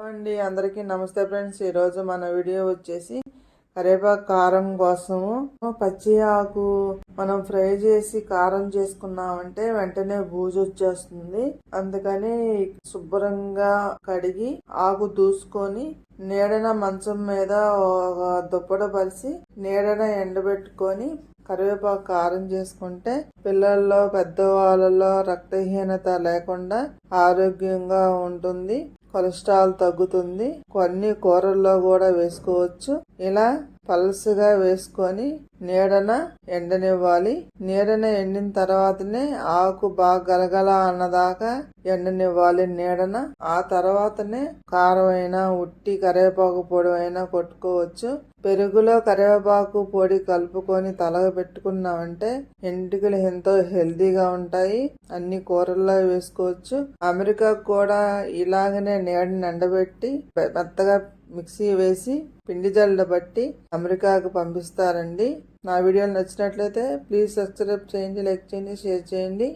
అండి అందరికీ నమస్తే ఫ్రెండ్స్. ఈరోజు మన వీడియో వచ్చేసి కరివేపాకు కారం కోసము. పచ్చి ఆకు మనం ఫ్రై చేసి కారం చేసుకున్నామంటే వెంటనే బూజు వచ్చేస్తుంది. అందుకని శుభ్రంగా కడిగి ఆకు దూసుకొని నీడన మంచం మీద ఒక దుప్పట పరిచి నీడన ఎండబెట్టుకొని కరివేపాకు కారం చేసుకుంటే పిల్లల్లో పెద్దవాళ్ళలో రక్తహీనత లేకుండా ఆరోగ్యంగా ఉంటుంది. కొలెస్ట్రాల్ తగ్గుతుంది. కొన్ని కూరల్లో కూడా వేసుకోవచ్చు. ఇలా పల్స్గా వేసుకొని నీడన ఎండనివ్వాలి. నీడన ఎండిన తర్వాతనే ఆకు బాగా గలగల అన్నదాకా ఎండనివ్వాలి నీడన. ఆ తర్వాతనే కారం అయినా ఉట్టి కరివేపాకు పొడి అయినా కొట్టుకోవచ్చు. పెరుగులో కరివేపాకు పొడి కలుపుకొని తలగ పెట్టుకున్నామంటే ఎంటికలు ఎంతో హెల్దీగా ఉంటాయి. అన్ని కూరల్లో వేసుకోవచ్చు. అమెరికా కూడా ఇలాగనే నీడని ఎండబెట్టి మెత్తగా మిక్సీ వేసి పిండి జల్లబట్టి అమెరికాకు పంపిస్తారండి. నా వీడియో నచ్చినట్లయితే ప్లీజ్ సబ్స్క్రైబ్ చేయండి లైక్ చేయండి షేర్ చేయండి.